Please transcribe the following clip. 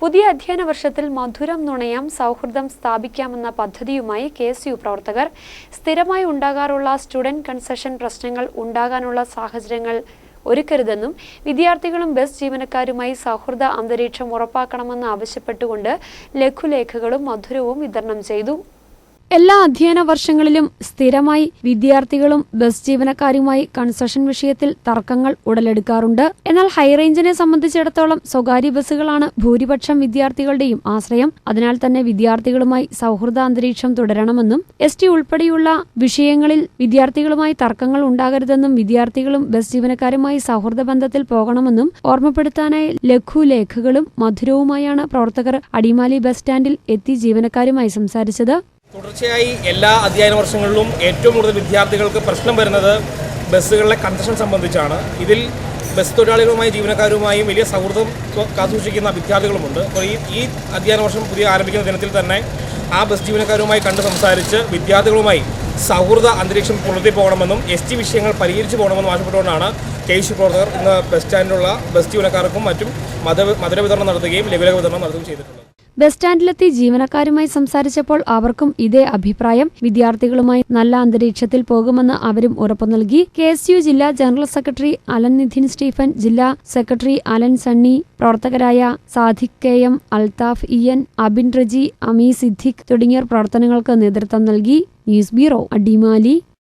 പുതിയ അധ്യയന വർഷത്തിൽ മധുരം നുണയാം സൗഹൃദം സ്ഥാപിക്കാമെന്ന പദ്ധതിയുമായി കെ എസ് യു പ്രവർത്തകർ. സ്ഥിരമായി ഉണ്ടാകാറുള്ള സ്റ്റുഡന്റ് കൺസെഷൻ പ്രശ്നങ്ങൾ ഉണ്ടാകാനുള്ള സാഹചര്യങ്ങൾ ഒരുക്കരുതെന്നും വിദ്യാർത്ഥികളും ബസ് ജീവനക്കാരുമായി സൗഹൃദ അന്തരീക്ഷം ഉറപ്പാക്കണമെന്ന് ആവശ്യപ്പെട്ടുകൊണ്ട് ലഘുലേഖകളും മധുരവും വിതരണം ചെയ്തു. എല്ലാ അധ്യയന വർഷങ്ങളിലും സ്ഥിരമായി വിദ്യാർത്ഥികളും ബസ് ജീവനക്കാരുമായി കൺസഷൻ വിഷയത്തിൽ തർക്കങ്ങൾ ഉടലെടുക്കാറുണ്ട്. എന്നാൽ ഹൈറേഞ്ചിനെ സംബന്ധിച്ചിടത്തോളം സ്വകാര്യ ബസ്സുകളാണ് ഭൂരിപക്ഷം വിദ്യാർത്ഥികളുടെയും ആശ്രയം. അതിനാൽ തന്നെ വിദ്യാർത്ഥികളുമായി സൗഹൃദ അന്തരീക്ഷം തുടരണമെന്നും എസ് ടി ഉൾപ്പെടെയുള്ള വിഷയങ്ങളിൽ വിദ്യാർത്ഥികളുമായി തർക്കങ്ങൾ ഉണ്ടാകരുതെന്നും വിദ്യാർത്ഥികളും ബസ് ജീവനക്കാരുമായി സൗഹൃദ ബന്ധത്തിൽ പോകണമെന്നും ഓർമ്മപ്പെടുത്താനായി ലഘുലേഖകളും മധുരവുമായാണ് പ്രവർത്തകർ അടിമാലി ബസ് സ്റ്റാൻഡിൽ എത്തി ജീവനക്കാരുമായി സംസാരിച്ചത്. തുടർച്ചയായി എല്ലാ അധ്യയന വർഷങ്ങളിലും ഏറ്റവും കൂടുതൽ വിദ്യാർത്ഥികൾക്ക് പ്രശ്നം വരുന്നത് ബസ്സുകളിലെ കൺസഷൻ സംബന്ധിച്ചാണ്. ഇതിൽ ബസ് തൊഴിലാളികളുമായും ജീവനക്കാരുമായും വലിയ സൗഹൃദം കാത്തുസൂക്ഷിക്കുന്ന വിദ്യാർത്ഥികളുമുണ്ട്. അപ്പോൾ ഈ ഈ അധ്യയന വർഷം പുതിയ ആരംഭിക്കുന്ന ദിനത്തിൽ തന്നെ ആ ബസ് ജീവനക്കാരുമായി കണ്ട് സംസാരിച്ച് വിദ്യാർത്ഥികളുമായി സൗഹൃദ അന്തരീക്ഷം പുലർത്തി പോകണമെന്നും എസ് ടി വിഷയങ്ങൾ പരിഹരിച്ചു പോകണമെന്നും ആവശ്യപ്പെട്ടുകൊണ്ടാണ് കെ സി പ്രവർത്തകർ ഇന്ന് ബസ് സ്റ്റാൻഡിലുള്ള ബസ് ജീവനക്കാർക്കും മറ്റും മത മധുര വിതരണം നടത്തുകയും ലഘുലേഖ വിതരണം നടത്തുകയും ചെയ്തിട്ടുള്ളത്. ബസ് സ്റ്റാൻഡിലെത്തി ജീവനക്കാരുമായി സംസാരിച്ചപ്പോൾ അവർക്കും ഇതേ അഭിപ്രായം. വിദ്യാർത്ഥികളുമായി നല്ല അന്തരീക്ഷത്തിൽ പോകുമെന്ന് അവരും ഉറപ്പു നൽകി. കെ ജില്ലാ ജനറൽ സെക്രട്ടറി അലൻ നിധിൻ സ്റ്റീഫൻ ജില്ലാ സെക്രട്ടറി അലൻ സണ്ണി പ്രവർത്തകരായ Sadiq K M Althaf E N Abin Reji Ami Siddique തുടങ്ങിയവർ പ്രവർത്തനങ്ങൾക്ക് നേതൃത്വം നൽകി. News bureau Adimali.